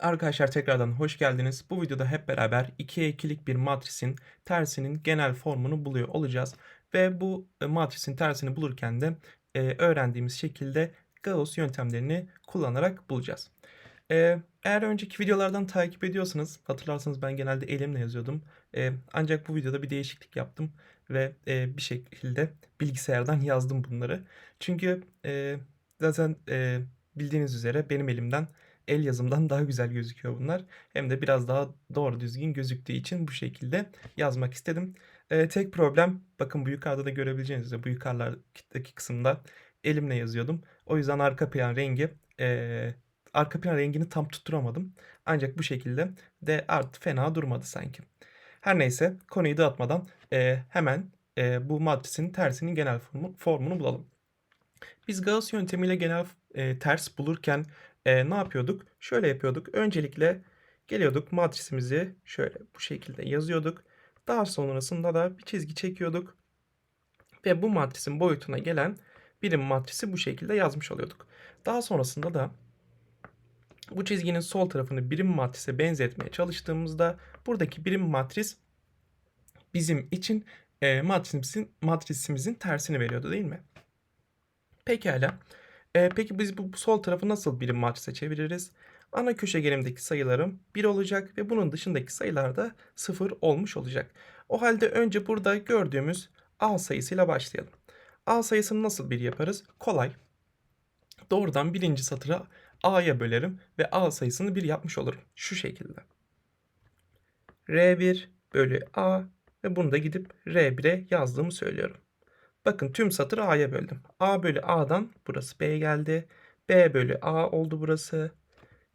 Arkadaşlar tekrardan hoş geldiniz. Bu videoda hep beraber 2'ye 2'lik bir matrisin tersinin genel formunu buluyor olacağız. Ve bu e, matrisin tersini bulurken de e, öğrendiğimiz şekilde Gauss yöntemlerini kullanarak bulacağız. E, eğer önceki videolardan takip ediyorsanız hatırlarsanız ben genelde elimle yazıyordum. E, ancak bu videoda bir değişiklik yaptım ve e, bir şekilde bilgisayardan yazdım bunları. Çünkü e, zaten e, bildiğiniz üzere benim elimden el yazımdan daha güzel gözüküyor bunlar. Hem de biraz daha doğru düzgün gözüktüğü için bu şekilde yazmak istedim. Ee, tek problem bakın bu yukarıda da görebileceğiniz üzere bu yukarıdaki kısımda elimle yazıyordum. O yüzden arka plan rengi e, arka plan rengini tam tutturamadım. Ancak bu şekilde de artık fena durmadı sanki. Her neyse konuyu dağıtmadan e, hemen e, bu matrisin tersinin genel formu, formunu bulalım. Biz Gauss yöntemiyle genel e, ters bulurken e, ne yapıyorduk? Şöyle yapıyorduk. Öncelikle geliyorduk matrisimizi şöyle bu şekilde yazıyorduk. Daha sonrasında da bir çizgi çekiyorduk. Ve bu matrisin boyutuna gelen birim matrisi bu şekilde yazmış oluyorduk. Daha sonrasında da bu çizginin sol tarafını birim matrise benzetmeye çalıştığımızda buradaki birim matris bizim için e, matrisimizin, matrisimizin tersini veriyordu değil mi? Pekala. E, peki biz bu sol tarafı nasıl birim matrise çeviririz? Ana köşegenimdeki sayılarım 1 olacak ve bunun dışındaki sayılar da 0 olmuş olacak. O halde önce burada gördüğümüz A sayısıyla başlayalım. A sayısını nasıl bir yaparız? Kolay. Doğrudan birinci satıra A'ya bölerim ve A sayısını 1 yapmış olurum. Şu şekilde. R1 bölü A ve bunu da gidip R1'e yazdığımı söylüyorum. Bakın tüm satırı A'ya böldüm. A bölü A'dan burası B'ye geldi. B bölü A oldu burası.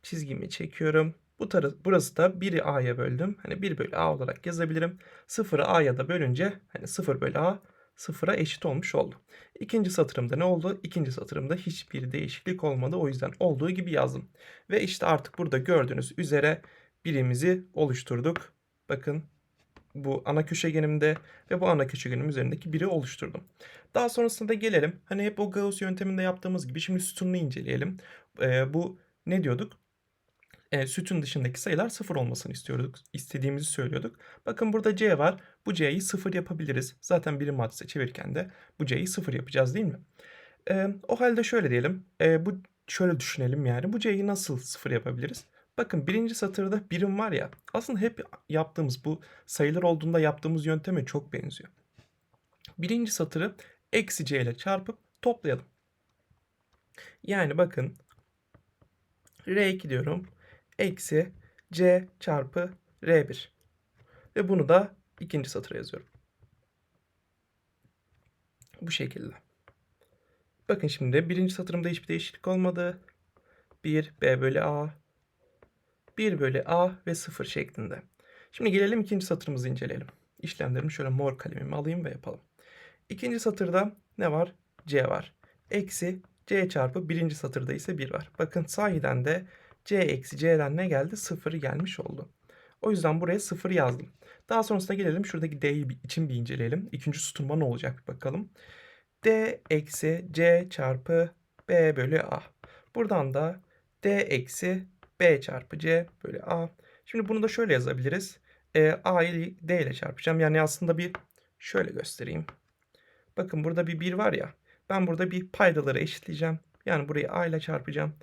Çizgimi çekiyorum. Bu tarafı, burası da 1'i A'ya böldüm. Hani 1 bölü A olarak yazabilirim. 0'ı A'ya da bölünce hani 0 bölü A 0'a eşit olmuş oldu. İkinci satırımda ne oldu? İkinci satırımda hiçbir değişiklik olmadı. O yüzden olduğu gibi yazdım. Ve işte artık burada gördüğünüz üzere birimizi oluşturduk. Bakın bu ana köşegenimde ve bu ana köşegenim üzerindeki biri oluşturdum. Daha sonrasında gelelim. Hani hep o Gauss yönteminde yaptığımız gibi şimdi sütununu inceleyelim. Ee, bu ne diyorduk? Ee, sütun dışındaki sayılar sıfır olmasını istiyorduk. istediğimizi söylüyorduk. Bakın burada C var. Bu C'yi sıfır yapabiliriz. Zaten birim matrise çevirirken de bu C'yi sıfır yapacağız değil mi? Ee, o halde şöyle diyelim. Ee, bu şöyle düşünelim yani. Bu C'yi nasıl sıfır yapabiliriz? Bakın birinci satırda birim var ya aslında hep yaptığımız bu sayılar olduğunda yaptığımız yönteme çok benziyor. Birinci satırı eksi c ile çarpıp toplayalım. Yani bakın R2 diyorum. Eksi C çarpı R1. Ve bunu da ikinci satıra yazıyorum. Bu şekilde. Bakın şimdi birinci satırımda hiçbir değişiklik olmadı. 1 B bölü A 1 bölü A ve 0 şeklinde. Şimdi gelelim ikinci satırımızı inceleyelim. İşlemlerimi şöyle mor kalemimi alayım ve yapalım. İkinci satırda ne var? C var. Eksi C çarpı birinci satırda ise 1 var. Bakın sahiden de C eksi C'den ne geldi? 0 gelmiş oldu. O yüzden buraya 0 yazdım. Daha sonrasında gelelim şuradaki D'yi için bir inceleyelim. İkinci sütunma ne olacak bir bakalım. D eksi C çarpı B bölü A. Buradan da D eksi B çarpı C bölü A. Şimdi bunu da şöyle yazabiliriz. E, A'yı D ile çarpacağım. Yani aslında bir şöyle göstereyim. Bakın burada bir 1 var ya. Ben burada bir paydaları eşitleyeceğim. Yani burayı A ile çarpacağım.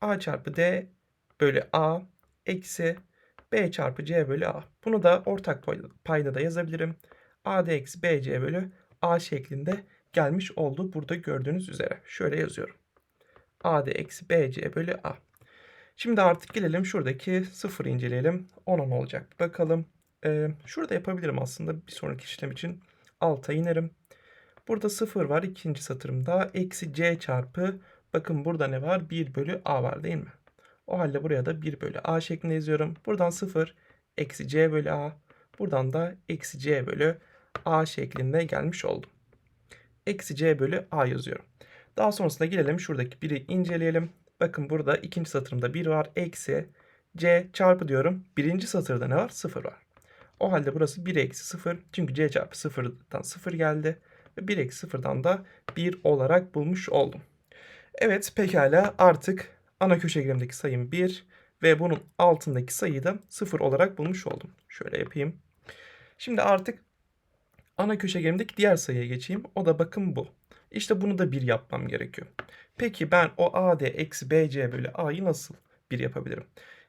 A çarpı D bölü A eksi B çarpı C bölü A. Bunu da ortak payda da yazabilirim. AD eksi BC bölü A şeklinde gelmiş oldu. Burada gördüğünüz üzere. Şöyle yazıyorum. AD eksi BC bölü A. Şimdi artık gelelim şuradaki sıfırı inceleyelim. Ona ne olacak bakalım. Ee, şurada yapabilirim aslında bir sonraki işlem için. Alta inerim. Burada sıfır var ikinci satırımda. Eksi c çarpı bakın burada ne var? 1 bölü a var değil mi? O halde buraya da 1 bölü a şeklinde yazıyorum. Buradan 0 eksi c bölü a. Buradan da eksi c bölü a şeklinde gelmiş oldum. Eksi c bölü a yazıyorum. Daha sonrasında gelelim şuradaki 1'i inceleyelim. Bakın burada ikinci satırımda 1 var. Eksi c çarpı diyorum. Birinci satırda ne var? 0 var. O halde burası 1 eksi 0. Çünkü c çarpı 0'dan 0 geldi. Ve 1 eksi 0'dan da 1 olarak bulmuş oldum. Evet pekala artık ana köşegenimdeki sayım 1 ve bunun altındaki sayıyı da 0 olarak bulmuş oldum. Şöyle yapayım. Şimdi artık ana köşegenimdeki diğer sayıya geçeyim. O da bakın bu. İşte bunu da 1 yapmam gerekiyor. Peki ben o AD eksi BC bölü A'yı nasıl 1 yapabilirim?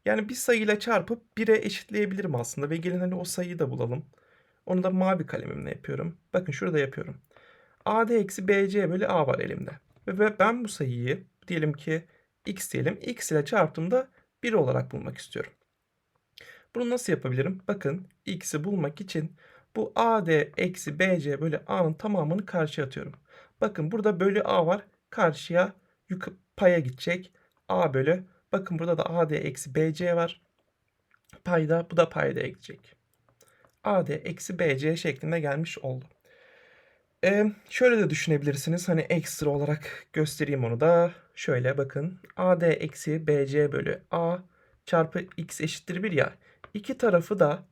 Yani bir sayıyla çarpıp 1'e eşitleyebilirim aslında ve gelin hani o sayıyı da bulalım. Onu da mavi kalemimle yapıyorum. Bakın şurada yapıyorum. AD eksi BC bölü A var elimde. Ve ben bu sayıyı diyelim ki x diyelim. x ile çarptığımda 1 olarak bulmak istiyorum. Bunu nasıl yapabilirim? Bakın x'i bulmak için bu AD eksi BC bölü A'nın tamamını karşıya atıyorum. Bakın burada bölü A var. Karşıya yukarı paya gidecek. A bölü. Bakın burada da AD eksi BC var. Payda bu da payda gidecek. AD eksi BC şeklinde gelmiş oldu. Ee, şöyle de düşünebilirsiniz. Hani ekstra olarak göstereyim onu da. Şöyle bakın. AD eksi BC bölü A çarpı x eşittir 1 ya. İki tarafı da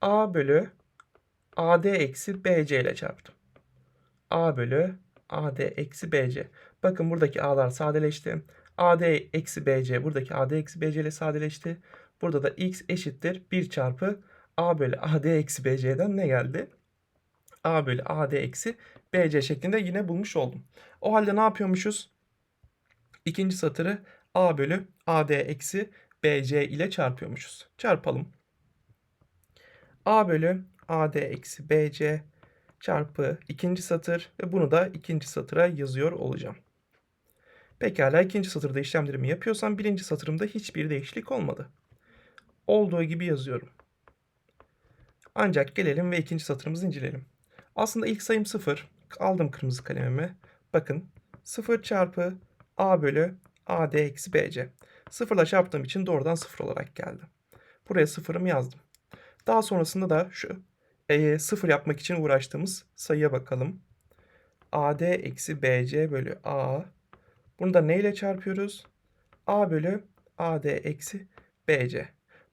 A bölü AD eksi BC ile çarptım. A bölü AD eksi BC. Bakın buradaki A'lar sadeleşti. AD eksi BC buradaki AD eksi BC ile sadeleşti. Burada da x eşittir 1 çarpı A bölü AD eksi BC'den ne geldi? A bölü AD eksi BC şeklinde yine bulmuş oldum. O halde ne yapıyormuşuz? İkinci satırı A bölü AD eksi BC ile çarpıyormuşuz. Çarpalım. A bölü AD eksi BC çarpı ikinci satır ve bunu da ikinci satıra yazıyor olacağım. Pekala ikinci satırda işlemlerimi yapıyorsam birinci satırımda hiçbir değişiklik olmadı. Olduğu gibi yazıyorum. Ancak gelelim ve ikinci satırımızı inceleyelim. Aslında ilk sayım 0. Aldım kırmızı kalemimi. Bakın 0 çarpı A bölü AD eksi BC. 0 ile çarptığım için doğrudan 0 olarak geldi. Buraya 0'ımı yazdım. Daha sonrasında da şu e, 0 yapmak için uğraştığımız sayıya bakalım. AD eksi BC bölü A. Bunu da neyle çarpıyoruz? A bölü AD eksi BC.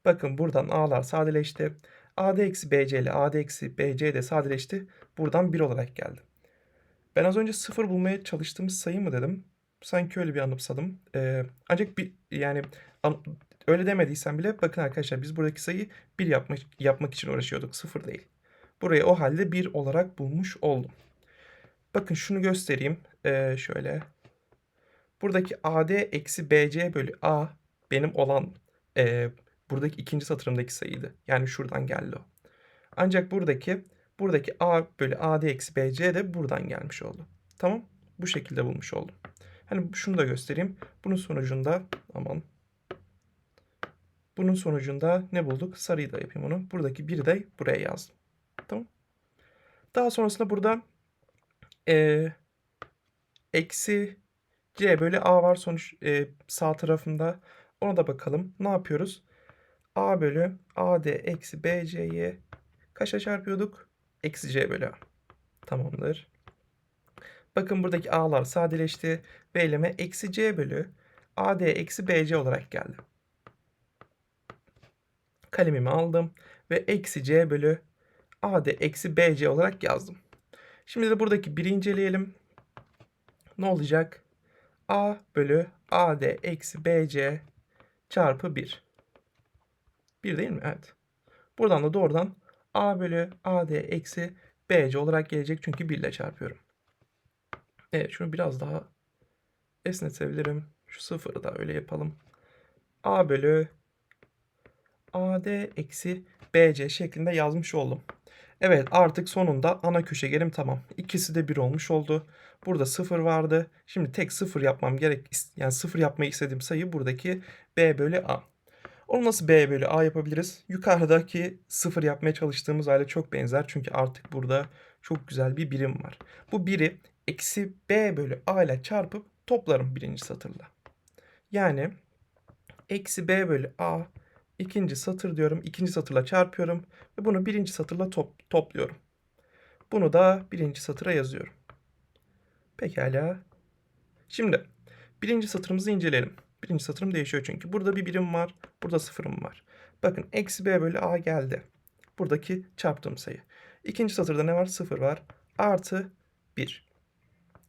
Bakın buradan A'lar sadeleşti. AD eksi BC ile AD eksi BC de sadeleşti. Buradan 1 olarak geldi. Ben az önce 0 bulmaya çalıştığımız sayı mı dedim? Sanki öyle bir anımsadım. Ee, ancak bir yani an, öyle demediysem bile bakın arkadaşlar biz buradaki sayıyı 1 yapmak, yapmak için uğraşıyorduk. 0 değil. Burayı o halde 1 olarak bulmuş oldum. Bakın şunu göstereyim. Ee, şöyle. Buradaki AD eksi BC bölü A benim olan e, buradaki ikinci satırımdaki sayıydı. Yani şuradan geldi o. Ancak buradaki buradaki A bölü AD eksi BC de buradan gelmiş oldu. Tamam. Bu şekilde bulmuş oldum. Hani şunu da göstereyim. Bunun sonucunda aman bunun sonucunda ne bulduk? Sarıyı da yapayım onu. Buradaki biri de buraya yazdım. Tamam. Daha sonrasında burada e, eksi C bölü A var sonuç e, sağ tarafında. Ona da bakalım. Ne yapıyoruz? A bölü AD eksi BC'yi kaça çarpıyorduk? Eksi C bölü A. Tamamdır. Bakın buradaki A'lar sadeleşti ve eleme eksi C bölü AD eksi BC olarak geldi. Kalemimi aldım ve eksi C bölü AD eksi BC olarak yazdım. Şimdi de buradaki biri inceleyelim. Ne olacak? A bölü AD eksi BC çarpı 1. 1 değil mi? Evet. Buradan da doğrudan A bölü AD eksi BC olarak gelecek. Çünkü 1 ile çarpıyorum. Evet şunu biraz daha esnetebilirim. Şu sıfırı da öyle yapalım. A bölü AD eksi BC şeklinde yazmış oldum. Evet artık sonunda ana köşegenim tamam. İkisi de 1 olmuş oldu. Burada 0 vardı. Şimdi tek 0 yapmam gerek. Yani 0 yapmayı istediğim sayı buradaki B bölü A. Onu nasıl B bölü A yapabiliriz? Yukarıdaki 0 yapmaya çalıştığımız hale çok benzer. Çünkü artık burada çok güzel bir birim var. Bu biri eksi B bölü A ile çarpıp toplarım birinci satırla. Yani eksi B bölü A ikinci satır diyorum. ikinci satırla çarpıyorum. Ve bunu birinci satırla top, topluyorum. Bunu da birinci satıra yazıyorum. Pekala. Şimdi birinci satırımızı inceleyelim. Birinci satırım değişiyor çünkü. Burada bir birim var. Burada sıfırım var. Bakın eksi b bölü a geldi. Buradaki çarptığım sayı. İkinci satırda ne var? Sıfır var. Artı 1.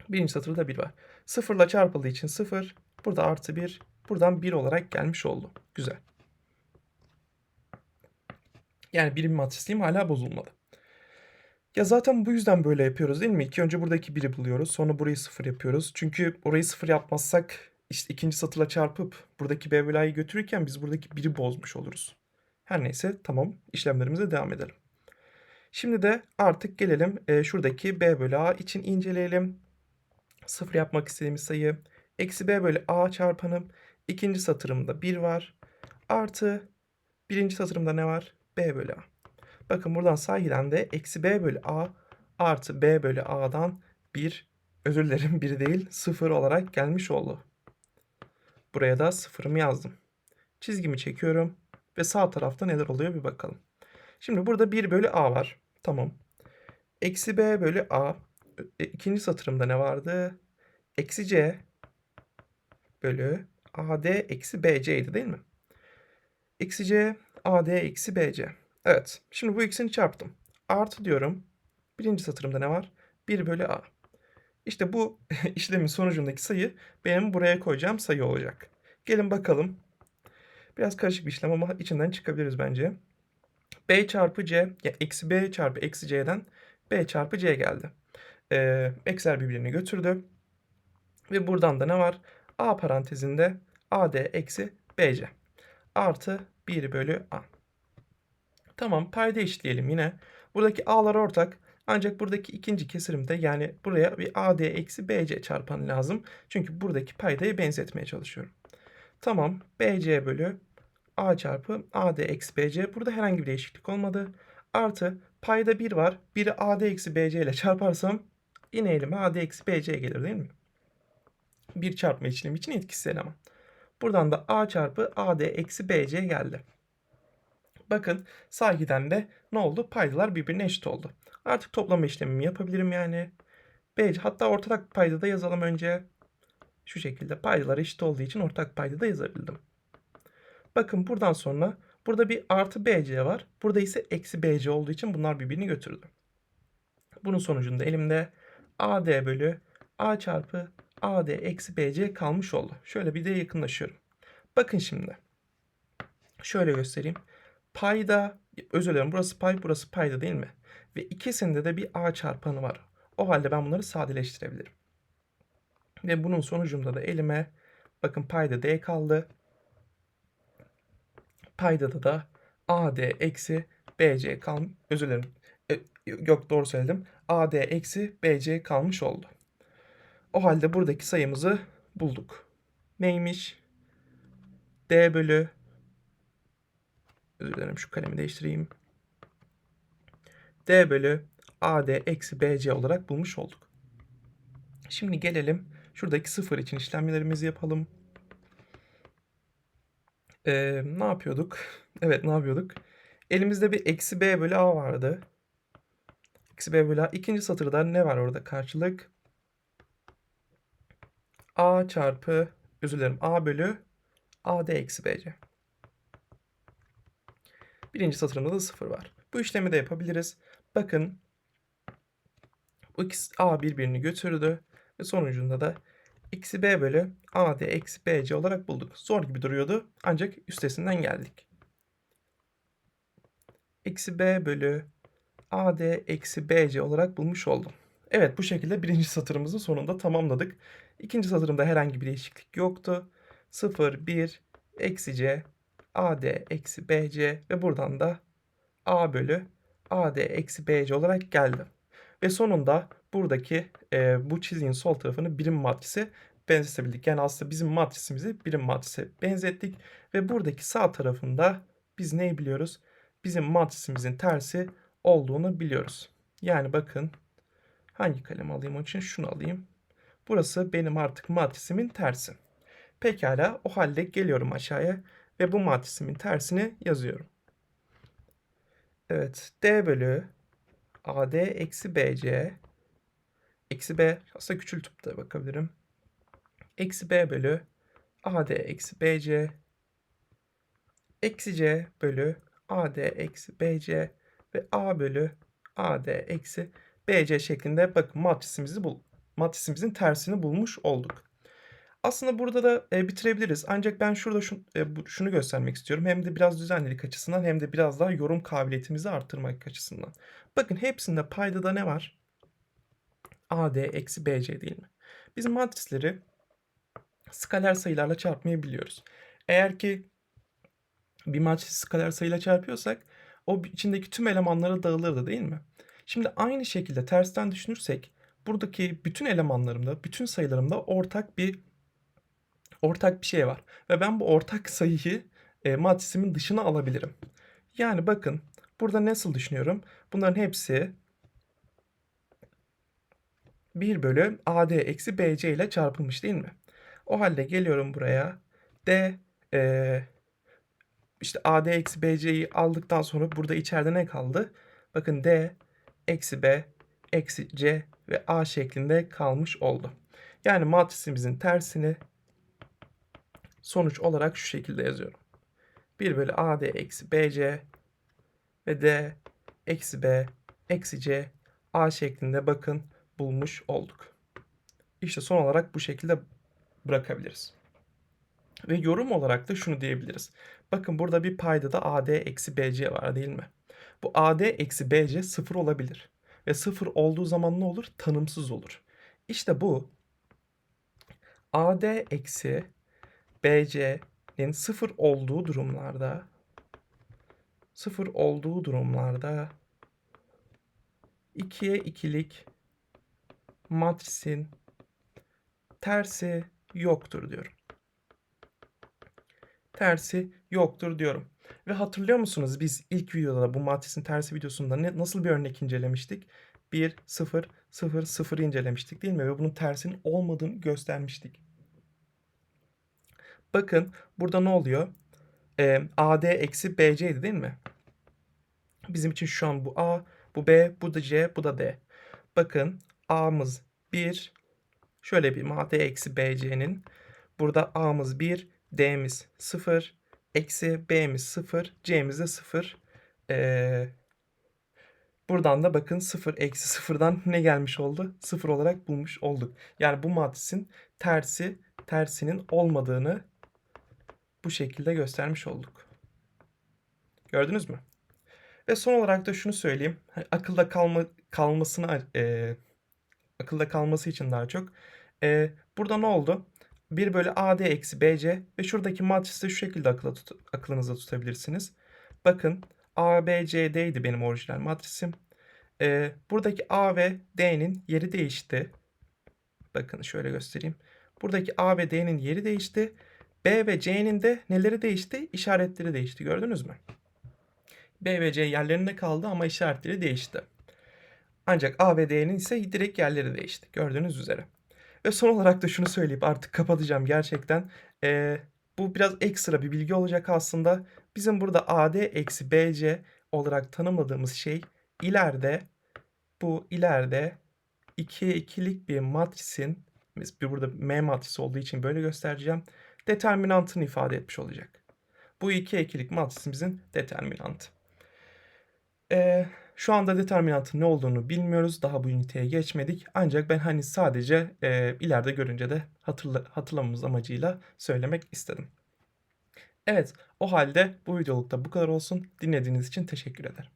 Birinci satırda 1 var. Sıfırla çarpıldığı için sıfır. Burada artı 1. buradan 1 olarak gelmiş oldu. Güzel. Yani birim matrisliğim hala bozulmadı. Ya zaten bu yüzden böyle yapıyoruz değil mi? İlk önce buradaki 1'i buluyoruz. Sonra burayı 0 yapıyoruz. Çünkü orayı 0 yapmazsak işte ikinci satırla çarpıp buradaki B bölü A'yı götürürken biz buradaki 1'i bozmuş oluruz. Her neyse tamam işlemlerimize devam edelim. Şimdi de artık gelelim e, şuradaki B bölü A için inceleyelim. 0 yapmak istediğimiz sayı eksi B bölü A çarpanı. İkinci satırımda 1 var. Artı birinci satırımda ne var? B bölü A. Bakın buradan sahiden de eksi B bölü A artı B bölü A'dan 1 özür dilerim 1 değil 0 olarak gelmiş oldu. Buraya da sıfırımı yazdım. Çizgimi çekiyorum ve sağ tarafta neler oluyor bir bakalım. Şimdi burada 1 bölü A var. Tamam. Eksi B bölü A. E, ikinci satırımda ne vardı? Eksi C bölü AD eksi BC'ydi değil mi? Eksi C AD eksi BC. Evet. Şimdi bu ikisini çarptım. Artı diyorum. Birinci satırımda ne var? 1 bölü A. İşte bu işlemin sonucundaki sayı benim buraya koyacağım sayı olacak. Gelin bakalım. Biraz karışık bir işlem ama içinden çıkabiliriz bence. B çarpı C, ya eksi B çarpı eksi C'den B çarpı C geldi. Ee, eksiler birbirini götürdü. Ve buradan da ne var? A parantezinde AD eksi BC artı 1 bölü A. Tamam payda eşitleyelim yine. Buradaki A'lar ortak. Ancak buradaki ikinci keserimde yani buraya bir AD eksi BC çarpan lazım. Çünkü buradaki paydayı benzetmeye çalışıyorum. Tamam BC bölü A çarpı AD eksi BC. Burada herhangi bir değişiklik olmadı. Artı payda 1 var. 1'i AD eksi BC ile çarparsam yine elime AD eksi BC gelir değil mi? Bir çarpma işlemi için etkisiz eleman. Buradan da A çarpı AD eksi BC geldi. Bakın sahiden de ne oldu? Paydalar birbirine eşit oldu. Artık toplama işlemimi yapabilirim yani. B, hatta ortak payda da yazalım önce. Şu şekilde paydalar eşit olduğu için ortak payda da yazabildim. Bakın buradan sonra burada bir artı BC var. Burada ise eksi BC olduğu için bunlar birbirini götürdü. Bunun sonucunda elimde AD bölü A çarpı AD eksi BC kalmış oldu. Şöyle bir de yakınlaşıyorum. Bakın şimdi. Şöyle göstereyim. Payda, özür dilerim burası pay, burası payda değil mi? Ve ikisinde de bir A çarpanı var. O halde ben bunları sadeleştirebilirim. Ve bunun sonucunda da elime bakın payda D kaldı. Paydada da AD eksi BC kal özür dilerim. E, yok doğru söyledim. AD eksi BC kalmış oldu. O halde buradaki sayımızı bulduk. Neymiş? D bölü özür dilerim şu kalemi değiştireyim. D bölü AD eksi BC olarak bulmuş olduk. Şimdi gelelim şuradaki sıfır için işlemlerimizi yapalım. Ee, ne yapıyorduk? Evet ne yapıyorduk? Elimizde bir eksi B bölü A vardı. Eksi B bölü A. İkinci satırda ne var orada karşılık? A çarpı özür dilerim A bölü AD eksi BC. Birinci satırında da sıfır var. Bu işlemi de yapabiliriz. Bakın bu A birbirini götürdü ve sonucunda da eksi B bölü AD eksi BC olarak bulduk. Zor gibi duruyordu ancak üstesinden geldik. Eksi B bölü AD eksi BC olarak bulmuş oldum. Evet bu şekilde birinci satırımızın sonunda tamamladık. İkinci satırımda herhangi bir değişiklik yoktu. 0, 1, eksi C, AD eksi BC ve buradan da A bölü AD eksi BC olarak geldi. Ve sonunda buradaki e, bu çizginin sol tarafını birim matrisi benzetebildik. Yani aslında bizim matrisimizi birim matrise benzettik. Ve buradaki sağ tarafında biz neyi biliyoruz? Bizim matrisimizin tersi olduğunu biliyoruz. Yani bakın hangi kalem alayım onun için şunu alayım. Burası benim artık matrisimin tersi. Pekala o halde geliyorum aşağıya ve bu matrisimin tersini yazıyorum. Evet D bölü AD eksi BC eksi B aslında küçültüp de bakabilirim. Eksi B bölü AD eksi BC eksi C bölü AD eksi BC ve A bölü AD eksi BC şeklinde bakın matrisimizi bul matrisimizin tersini bulmuş olduk. Aslında burada da, eee, bitirebiliriz ancak ben şurada şun eee, bu şunu göstermek istiyorum. Hem de biraz düzenlilik açısından hem de biraz daha yorum kabiliyetimizi arttırmak açısından. Bakın hepsinde paydada ne var? AD eksi BC değil mi? Biz matrisleri skaler sayılarla çarpmayı biliyoruz. Eğer ki bir matrisi skaler sayıyla çarpıyorsak o içindeki tüm elemanlara dağılırdı değil mi? Şimdi aynı şekilde tersten düşünürsek buradaki bütün elemanlarımda, bütün sayılarımda ortak bir ortak bir şey var ve ben bu ortak sayıyı, eee, matrisimin dışına alabilirim. Yani bakın burada nasıl düşünüyorum? Bunların hepsi 1 bölü AD eksi BC ile çarpılmış değil mi? O halde geliyorum buraya. D, eee, işte AD eksi BC'yi aldıktan sonra burada içeride ne kaldı? Bakın D eksi B eksi C ve A şeklinde kalmış oldu. Yani matrisimizin tersini sonuç olarak şu şekilde yazıyorum. 1 bölü AD eksi BC ve D eksi B eksi C A şeklinde bakın bulmuş olduk. İşte son olarak bu şekilde bırakabiliriz. Ve yorum olarak da şunu diyebiliriz. Bakın burada bir paydada AD eksi BC var değil mi? Bu AD eksi BC sıfır olabilir. Ve sıfır olduğu zaman ne olur? Tanımsız olur. İşte bu AD eksi BC'nin sıfır olduğu durumlarda sıfır olduğu durumlarda 2'ye 2'lik matrisin tersi yoktur diyorum. Tersi yoktur diyorum. Ve hatırlıyor musunuz biz ilk videoda bu matrisin tersi videosunda ne, nasıl bir örnek incelemiştik? 1, 0, 0, 0 incelemiştik değil mi? Ve bunun tersinin olmadığını göstermiştik. Bakın burada ne oluyor? Ee, AD eksi BC'ydi değil mi? Bizim için şu an bu A, bu B, bu da C, bu da D. Bakın A'mız 1, şöyle bir AD eksi BC'nin burada A'mız 1, D'miz 0, eksi B'miz 0, C'miz de 0. Ee, buradan da bakın 0 eksi 0'dan ne gelmiş oldu? 0 olarak bulmuş olduk. Yani bu matrisin tersi tersinin olmadığını bu şekilde göstermiş olduk. Gördünüz mü? Ve son olarak da şunu söyleyeyim. Hani akılda kalma kalmasına e, akılda kalması için daha çok. E, burada ne oldu? 1 bölü AD eksi BC ve şuradaki matrisi şu şekilde akılda tut aklınızda tutabilirsiniz. Bakın ABCD'ydi benim orijinal matrisim. E, buradaki A ve D'nin yeri değişti. Bakın şöyle göstereyim. Buradaki A ve D'nin yeri değişti. B ve C'nin de neleri değişti? İşaretleri değişti. Gördünüz mü? B ve C yerlerinde kaldı ama işaretleri değişti. Ancak A ve D'nin ise direkt yerleri değişti. Gördüğünüz üzere. Ve son olarak da şunu söyleyip artık kapatacağım gerçekten. Ee, bu biraz ekstra bir bilgi olacak aslında. Bizim burada AD eksi BC olarak tanımladığımız şey ileride bu ileride 2'ye 2'lik bir matrisin bir burada M matrisi olduğu için böyle göstereceğim. Determinantını ifade etmiş olacak. Bu 2'ye 2'lik matrisimizin determinantı. Ee, şu anda determinantın ne olduğunu bilmiyoruz. Daha bu üniteye geçmedik. Ancak ben hani sadece e, ileride görünce de hatırla, hatırlamamız amacıyla söylemek istedim. Evet, o halde bu videolukta bu kadar olsun. Dinlediğiniz için teşekkür ederim.